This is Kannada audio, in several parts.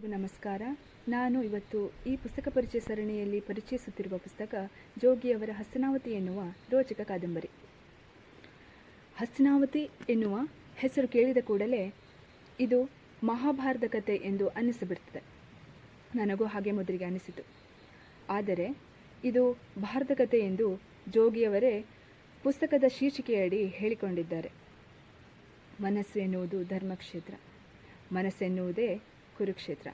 ಎಲ್ಲರಿಗೂ ನಮಸ್ಕಾರ. ನಾನು ಇವತ್ತು ಈ ಪುಸ್ತಕ ಪರಿಚಯ ಸರಣಿಯಲ್ಲಿ ಪರಿಚಯಿಸುತ್ತಿರುವ ಪುಸ್ತಕ ಜೋಗಿಯವರ ಹಸ್ತನಾವತಿ ಎನ್ನುವ ರೋಚಕ ಕಾದಂಬರಿ. ಹಸ್ತನಾವತಿ ಎನ್ನುವ ಹೆಸರು ಕೇಳಿದ ಕೂಡಲೇ ಇದು ಮಹಾಭಾರತ ಕಥೆ ಎಂದು ಅನ್ನಿಸಿಬಿಡ್ತದೆ. ನನಗೂ ಹಾಗೆ ಮೊದಲಿಗೆ ಅನಿಸಿತು ಆದರೆ ಇದು ಭಾರತ ಕತೆ ಎಂದು ಜೋಗಿಯವರೇ ಪುಸ್ತಕದ ಶೀರ್ಷಿಕೆಯಡಿ ಹೇಳಿಕೊಂಡಿದ್ದಾರೆ. ಮನಸ್ಸು ಎನ್ನುವುದು ಧರ್ಮಕ್ಷೇತ್ರ. ಮನಸ್ಸೆನ್ನುವುದೇ ಕುರುಕ್ಷೇತ್ರ.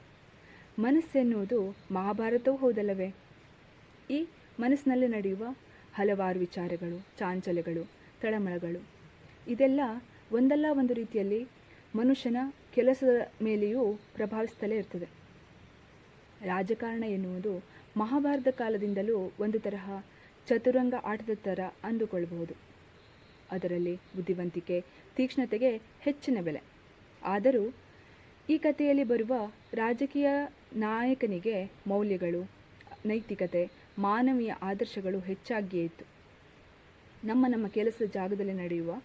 ಮನಸ್ಸೆನ್ನುವುದು ಮಹಾಭಾರತವೂ ಹೌದಲ್ಲವೇ? ಈ ಮನಸ್ಸಿನಲ್ಲಿ ನಡೆಯುವ ಹಲವಾರು ವಿಚಾರಗಳು, ಚಾಂಚಲ್ಯಗಳು, ತಳಮಳಗಳು, ಇದೆಲ್ಲ ಒಂದಲ್ಲ ಒಂದು ರೀತಿಯಲ್ಲಿ ಮನುಷ್ಯನ ಕೆಲಸದ ಮೇಲೆಯೂ ಪ್ರಭಾವಿಸ್ತಲೇ ಇರ್ತದೆ. ರಾಜಕಾರಣ ಎನ್ನುವುದು ಮಹಾಭಾರತ ಕಾಲದಿಂದಲೂ ಒಂದು ತರಹ ಚತುರಂಗ ಆಟದ ಥರ ಅಂದುಕೊಳ್ಳಬಹುದು ಅದರಲ್ಲಿ ಬುದ್ಧಿವಂತಿಕೆ, ತೀಕ್ಷ್ಣತೆಗೆ ಹೆಚ್ಚಿನ ಬೆಲೆ. ಆದರೂ ಈ ಕಥೆಯಲ್ಲಿ ಬರುವ ರಾಜಕೀಯ ನಾಯಕನಿಗೆ ಮೌಲ್ಯಗಳು, ನೈತಿಕತೆ, ಮಾನವೀಯ ಆದರ್ಶಗಳು ಹೆಚ್ಚಾಗಿಯೇ ಇತ್ತು. ನಮ್ಮ ನಮ್ಮ ಕೆಲಸದ ಜಾಗದಲ್ಲಿ ನಡೆಯುವ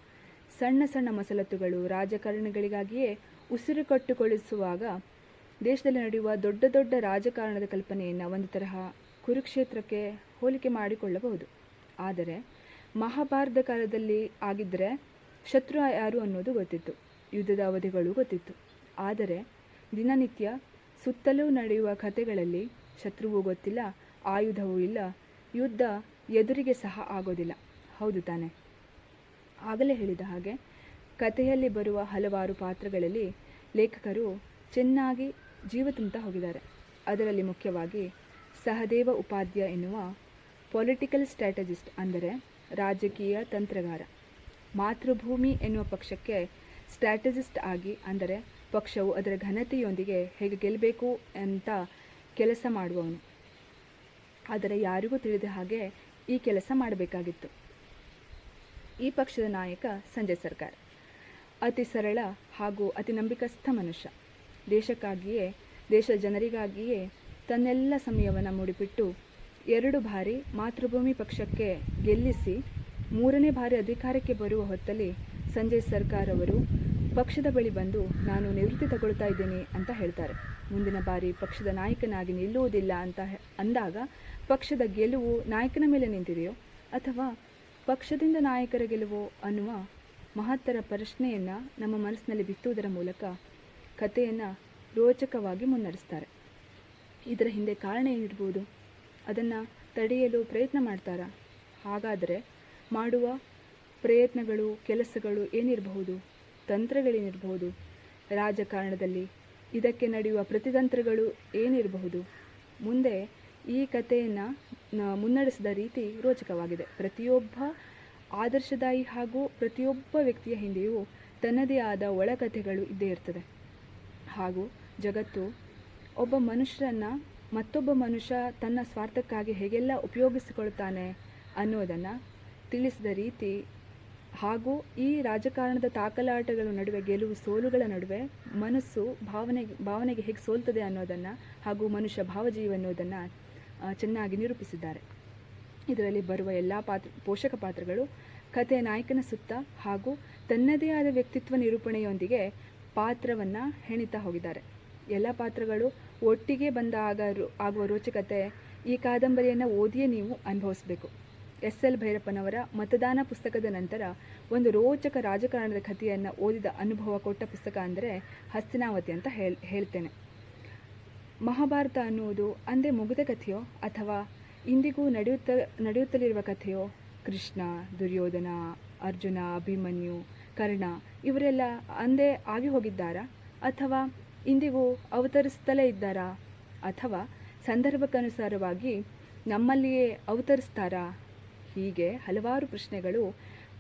ಸಣ್ಣ ಸಣ್ಣ ಮಸಲತ್ತುಗಳು ರಾಜಕಾರಣಿಗಳಿಗಾಗಿಯೇ ಉಸಿರು ಕಟ್ಟುಗೊಳಿಸುವಾಗ ದೇಶದಲ್ಲಿ ನಡೆಯುವ ದೊಡ್ಡ ದೊಡ್ಡ ರಾಜಕಾರಣದ ಕಲ್ಪನೆಯನ್ನು ಒಂದು ತರಹ ಕುರುಕ್ಷೇತ್ರಕ್ಕೆ ಹೋಲಿಕೆ ಮಾಡಿಕೊಳ್ಳಬಹುದು. ಆದರೆ ಮಹಾಭಾರತ ಕಾಲದಲ್ಲಿ ಆಗಿದ್ದರೆ ಶತ್ರು ಯಾರು ಅನ್ನೋದು ಗೊತ್ತಿತ್ತು. ಯುದ್ಧದ ಅವಧಿಗಳು ಗೊತ್ತಿತ್ತು. ಆದರೆ ದಿನನಿತ್ಯ ಸುತ್ತಲೂ ನಡೆಯುವ ಕಥೆಗಳಲ್ಲಿ ಶತ್ರುವೂ ಗೊತ್ತಿಲ್ಲ, ಆಯುಧವೂ ಇಲ್ಲ, ಯುದ್ಧ ಎದುರಿಗೆ ಸಹ ಆಗೋದಿಲ್ಲ. ಹೌದು ತಾನೆ. ಆಗಲೇ ಹೇಳಿದ ಹಾಗೆ ಕಥೆಯಲ್ಲಿ ಬರುವ ಹಲವಾರು ಪಾತ್ರಗಳಲ್ಲಿ ಲೇಖಕರು ಚೆನ್ನಾಗಿ ಜೀವ ತುಂಬುತ್ತಾ ಹೋಗಿದ್ದಾರೆ. ಅದರಲ್ಲಿ ಮುಖ್ಯವಾಗಿ ಸಹದೇವ ಉಪಾಧ್ಯ ಎನ್ನುವ ಪೊಲಿಟಿಕಲ್ ಸ್ಟ್ರಾಟಜಿಸ್ಟ್ ಅಂದರೆ ರಾಜಕೀಯ ತಂತ್ರಗಾರ. ಮಾತೃಭೂಮಿ ಎನ್ನುವ ಪಕ್ಷಕ್ಕೆ ಸ್ಟ್ರಾಟಜಿಸ್ಟ್ ಆಗಿ ಅಂದರೆ ಪಕ್ಷವು ಅದರ ಘನತೆಯೊಂದಿಗೆ ಹೇಗೆ ಗೆಲ್ಲಬೇಕು ಅಂತ ಕೆಲಸ ಮಾಡುವವನು. ಆದರೆ ಯಾರಿಗೂ ತಿಳಿದ ಹಾಗೆ ಈ ಕೆಲಸ ಮಾಡಬೇಕಾಗಿತ್ತು. ಈ ಪಕ್ಷದ ನಾಯಕ ಸಂಜಯ್ ಸರ್ಕಾರ್. ಅತಿ ಸರಳ ಹಾಗೂ ಅತಿ ನಂಬಿಕಸ್ಥ ಮನುಷ್ಯ. ದೇಶಕ್ಕಾಗಿಯೇ ದೇಶ ಜನರಿಗಾಗಿಯೇ ತನ್ನೆಲ್ಲ ಸಮಯವನ್ನು ಮುಡಿಪಿಟ್ಟು ಎರಡು ಬಾರಿ ಮಾತೃಭೂಮಿ ಪಕ್ಷಕ್ಕೆ ಗೆಲ್ಲಿಸಿ ಮೂರನೇ ಬಾರಿ ಅಧಿಕಾರಕ್ಕೆ ಬರುವ ಹೊತ್ತಲ್ಲಿ ಸಂಜಯ್ ಸರ್ಕಾರ್ ಅವರು ಪಕ್ಷದ ಬಳಿ ಬಂದು ನಾನು ನಿವೃತ್ತಿ ತಗೊಳ್ತಾ ಇದ್ದೀನಿ ಅಂತ ಹೇಳ್ತಾರೆ. ಮುಂದಿನ ಬಾರಿ ಪಕ್ಷದ ನಾಯಕನಾಗಿ ನಿಲ್ಲುವುದಿಲ್ಲ ಅಂತ ಅಂದಾಗ ಪಕ್ಷದ ಗೆಲುವು ನಾಯಕನ ಮೇಲೆ ನಿಂತಿದೆಯೋ ಅಥವಾ ಪಕ್ಷದಿಂದ ನಾಯಕರ ಗೆಲುವು ಅನ್ನುವ ಮಹತ್ತರ ಪ್ರಶ್ನೆಯನ್ನು ನಮ್ಮ ಮನಸ್ಸಿನಲ್ಲಿ ಬಿತ್ತುವುದರ ಮೂಲಕ ಕಥೆಯನ್ನು ರೋಚಕವಾಗಿ ಮುನ್ನಡೆಸ್ತಾರೆ. ಇದರ ಹಿಂದೆ ಕಾರಣ ಏನಿರ್ಬೋದು? ಅದನ್ನು ತಡೆಯಲು ಪ್ರಯತ್ನ ಮಾಡ್ತಾರಾ? ಹಾಗಾದರೆ ಮಾಡುವ ಪ್ರಯತ್ನಗಳು, ಕೆಲಸಗಳು ಏನಿರಬಹುದು? ತಂತ್ರಗಳೇನಿರಬಹುದು? ರಾಜಕಾರಣದಲ್ಲಿ ಇದಕ್ಕೆ ನಡೆಯುವ ಪ್ರತಿತಂತ್ರಗಳು ಏನಿರಬಹುದು? ಮುಂದೆ ಈ ಕಥೆಯನ್ನು ಮುನ್ನಡೆಸಿದ ರೀತಿ ರೋಚಕವಾಗಿದೆ. ಪ್ರತಿಯೊಬ್ಬ ಆದರ್ಶದಾಯಿ ಹಾಗೂ ಪ್ರತಿಯೊಬ್ಬ ವ್ಯಕ್ತಿಯ ಹಿಂದೆಯೂ ತನ್ನದೇ ಆದ ಒಳಕಥೆಗಳು ಇದ್ದೇ ಇರ್ತದೆ. ಹಾಗೂ ಜಗತ್ತು ಒಬ್ಬ ಮನುಷ್ಯರನ್ನು ಮತ್ತೊಬ್ಬ ಮನುಷ್ಯ ತನ್ನ ಸ್ವಾರ್ಥಕ್ಕಾಗಿ ಹೇಗೆಲ್ಲ ಉಪಯೋಗಿಸಿಕೊಳ್ತಾನೆ ಅನ್ನೋದನ್ನು ತಿಳಿಸಿದ ರೀತಿ ಹಾಗೂ ಈ ರಾಜಕಾರಣದ ತಾಕಲಾಟಗಳ ನಡುವೆ, ಗೆಲುವು ಸೋಲುಗಳ ನಡುವೆ ಮನಸ್ಸು ಭಾವನೆ, ಭಾವನೆಗೆ ಹೇಗೆ ಸೋಲ್ತದೆ ಅನ್ನೋದನ್ನು ಹಾಗೂ ಮನುಷ್ಯ ಭಾವಜೀವ ಅನ್ನೋದನ್ನು ಚೆನ್ನಾಗಿ ನಿರೂಪಿಸಿದ್ದಾರೆ. ಇದರಲ್ಲಿ ಬರುವ ಎಲ್ಲ ಪಾತ್ರ, ಪೋಷಕ ಪಾತ್ರಗಳು ಕಥೆಯ ನಾಯಕನ ಸುತ್ತ ಹಾಗೂ ತನ್ನದೇ ಆದ ವ್ಯಕ್ತಿತ್ವ ನಿರೂಪಣೆಯೊಂದಿಗೆ ಪಾತ್ರವನ್ನು ಹೆಣಿತಾ ಹೋಗಿದ್ದಾರೆ. ಎಲ್ಲ ಪಾತ್ರಗಳು ಒಟ್ಟಿಗೆ ಬಂದಾಗ ರೋ- ಆಗುವ ರೋಚಕತೆ, ಈ ಕಾದಂಬರಿಯನ್ನು ಓದಿಯೇ ನೀವು ಅನುಭವಿಸಬೇಕು. ಎಸ್ ಎಲ್ ಭೈರಪ್ಪನವರ ಮತದಾನ ಪುಸ್ತಕದ ನಂತರ ಒಂದು ರೋಚಕ ರಾಜಕಾರಣದ ಕಥೆಯನ್ನು ಓದಿದ ಅನುಭವ ಕೊಟ್ಟ ಪುಸ್ತಕ ಅಂದರೆ ಹಸ್ತಿನಾವತಿ ಅಂತ ಹೇಳ್, ಹೇಳ್ತೇನೆ. ಮಹಾಭಾರತ ಅನ್ನುವುದು ಅಂದೇ ಮುಗಿದ ಕಥೆಯೋ ಅಥವಾ ಇಂದಿಗೂ ನಡೆಯುತ್ತ, ನಡೆಯುತ್ತಲಿರುವ ಕಥೆಯೋ? ಕೃಷ್ಣ, ದುರ್ಯೋಧನ, ಅರ್ಜುನ, ಅಭಿಮನ್ಯು, ಕರ್ಣ ಇವರೆಲ್ಲ ಅಂದೇ ಆಗಿ ಹೋಗಿದ್ದಾರಾ? ಅಥವಾ ಇಂದಿಗೂ ಅವತರಿಸುತ್ತಲೇ ಇದ್ದಾರಾ? ಅಥವಾ ಸಂದರ್ಭಕ್ಕನುಸಾರವಾಗಿ ನಮ್ಮಲ್ಲಿಯೇ ಅವತರಿಸ್ತಾರಾ? ಹೀಗೆ ಹಲವಾರು ಪ್ರಶ್ನೆಗಳು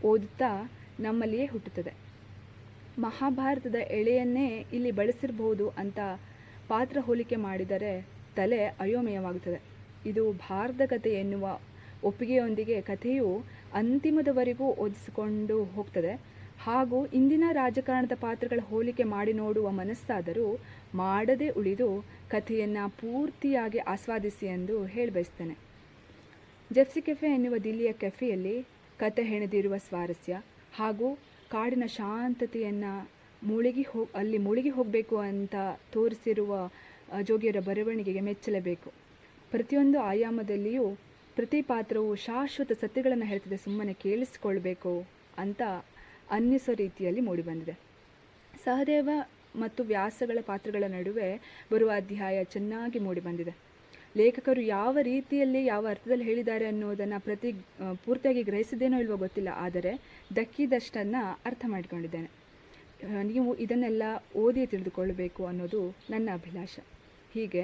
ಓದುತ್ತಾ ನಮ್ಮಲ್ಲಿಯೇ ಹುಟ್ಟುತ್ತದೆ. ಮಹಾಭಾರತದ ಎಳೆಯನ್ನೇ ಇಲ್ಲಿ ಬಳಸಿರಬಹುದು ಅಂತ ಪಾತ್ರ ಹೋಲಿಕೆ ಮಾಡಿದರೆ ತಲೆ ಅಯೋಮಯವಾಗುತ್ತದೆ. ಇದು ಭಾರತ ಕಥೆ ಎನ್ನುವ ಒಪ್ಪಿಗೆಯೊಂದಿಗೆ ಕಥೆಯು ಅಂತಿಮದವರೆಗೂ ಓದಿಸಿಕೊಂಡು ಹೋಗ್ತದೆ. ಹಾಗೂ ಇಂದಿನ ರಾಜಕಾರಣದ ಪಾತ್ರಗಳ ಹೋಲಿಕೆ ಮಾಡಿ ನೋಡುವ ಮನಸ್ಸಾದರೂ ಮಾಡದೇ ಉಳಿದು ಕಥೆಯನ್ನು ಪೂರ್ತಿಯಾಗಿ ಆಸ್ವಾದಿಸಿ ಎಂದು ಹೇಳಿ ಜೆಫ್ಸಿ ಕೆಫೆ ಎನ್ನುವ ದಿಲ್ಲಿಯ ಕೆಫೆಯಲ್ಲಿ ಕತೆ ಹೆಣೆದಿರುವ ಸ್ವಾರಸ್ಯ ಹಾಗೂ ಕಾಡಿನ ಶಾಂತತೆಯನ್ನು ಮುಳುಗಿ ಹೋಗಿ ಅಲ್ಲಿ ಮುಳುಗಿ ಹೋಗಬೇಕು ಅಂತ ತೋರಿಸಿರುವ ಜೋಗಿಯರ ಬರವಣಿಗೆಗೆ ಮೆಚ್ಚಲೇಬೇಕು ಪ್ರತಿಯೊಂದು ಆಯಾಮದಲ್ಲಿಯೂ ಪ್ರತಿ ಪಾತ್ರವು ಶಾಶ್ವತ ಸತ್ಯಗಳನ್ನು ಹೇಳ್ತದೆ, ಸುಮ್ಮನೆ ಕೇಳಿಸಿಕೊಳ್ಬೇಕು ಅಂತ ಅನ್ನಿಸೋ ರೀತಿಯಲ್ಲಿ ಮೂಡಿಬಂದಿದೆ. ಸಹದೇವ ಮತ್ತು ವ್ಯಾಸಗಳ ಪಾತ್ರಗಳ ನಡುವೆ ಬರುವ ಅಧ್ಯಾಯ ಚೆನ್ನಾಗಿ ಮೂಡಿಬಂದಿದೆ. ಲೇಖಕರು ಯಾವ ರೀತಿಯಲ್ಲಿ ಯಾವ ಅರ್ಥದಲ್ಲಿ ಹೇಳಿದ್ದಾರೆ ಅನ್ನೋದನ್ನು ಪ್ರತಿ ಪೂರ್ತಿಯಾಗಿ ಗ್ರಹಿಸಿದ್ದೇನೋ ಇಲ್ವೋ ಗೊತ್ತಿಲ್ಲ, ಆದರೆ ದಕ್ಕಿದಷ್ಟನ್ನು ಅರ್ಥ ಮಾಡಿಕೊಂಡಿದ್ದೇನೆ. ನೀವು ಇದನ್ನೆಲ್ಲ ಓದಿ ತಿಳಿದುಕೊಳ್ಳಬೇಕು ಅನ್ನೋದು ನನ್ನ ಅಭಿಲಾಷ. ಹೀಗೆ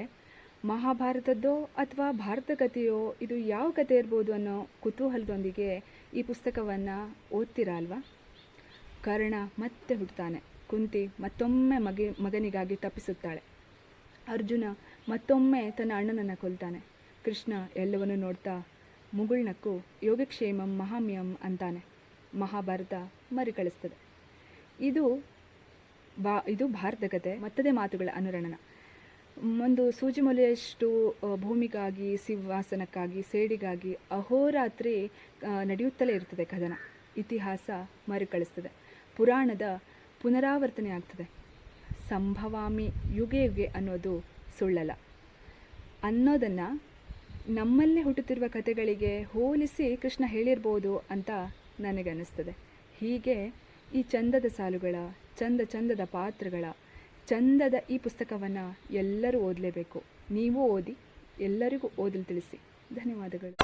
ಮಹಾಭಾರತದ್ದೋ ಅಥವಾ ಭಾರತ ಕಥೆಯೋ ಇದು ಯಾವ ಕಥೆ ಇರ್ಬೋದು ಅನ್ನೋ ಕುತೂಹಲದೊಂದಿಗೆ ಈ ಪುಸ್ತಕವನ್ನು ಓದ್ತೀರಾ ಅಲ್ವಾ? ಕರ್ಣ ಮತ್ತೆ ಹುಡ್ತಾನೆ, ಕುಂತಿ ಮತ್ತೊಮ್ಮೆ ಮಗಿ, ಮಗನಿಗಾಗಿ ತಪ್ಪಿಸುತ್ತಾಳೆ. ಅರ್ಜುನ ಮತ್ತೊಮ್ಮೆ ತನ್ನ ಅಣ್ಣನನ್ನು ಕೊಲ್ತಾನೆ. ಕೃಷ್ಣ ಎಲ್ಲವನ್ನು ನೋಡ್ತಾ, ಮುಗುಳ್ನಕ್ಕು ಯೋಗಕ್ಷೇಮಂ ಮಹಾಮ್ಯಂ ಅಂತಾನೆ. ಮಹಾಭಾರತ ಮರುಕಳಿಸ್ತದೆ. ಇದು ಬಾ, ಇದು ಭಾರತ ಕತೆ, ಮತ್ತದೇ ಮಾತುಗಳ ಅನುರಣನ. ಒಂದು ಸೂಜಿ ಮೊಲೆಯಷ್ಟು ಭೂಮಿಗಾಗಿ, ಸಿಂಹಾಸನಕ್ಕಾಗಿ, ಸೇಡಿಗಾಗಿ ಅಹೋರಾತ್ರಿ ನಡೆಯುತ್ತಲೇ ಇರ್ತದೆ ಕದನ. ಇತಿಹಾಸ ಮರುಕಳಿಸ್ತದೆ. ಪುರಾಣದ ಪುನರಾವರ್ತನೆ ಆಗ್ತದೆ. ಸಂಭವಾಮಿ ಯುಗೆ ಯುಗೆ ಅನ್ನೋದು ಸುಳ್ಳಲ್ಲ. ಅನ್ನೋದನ್ನು ನಮ್ಮಲ್ಲೇ ಹುಟ್ಟುತ್ತಿರುವ ಕಥೆಗಳಿಗೆ ಹೋಲಿಸಿ ಕೃಷ್ಣ ಹೇಳಿರ್ಬೋದು ಅಂತ ನನಗನ್ನಿಸ್ತದೆ. ಹೀಗೆ ಈ ಚಂದದ ಸಾಲುಗಳ, ಚಂದ ಚಂದದ ಪಾತ್ರಗಳ, ಚಂದದ ಈ ಪುಸ್ತಕವನ್ನು ಎಲ್ಲರೂ ಓದಲೇಬೇಕು. ನೀವು ಓದಿ, ಎಲ್ಲರಿಗೂ ಓದಲು ತಿಳಿಸಿ. ಧನ್ಯವಾದಗಳು.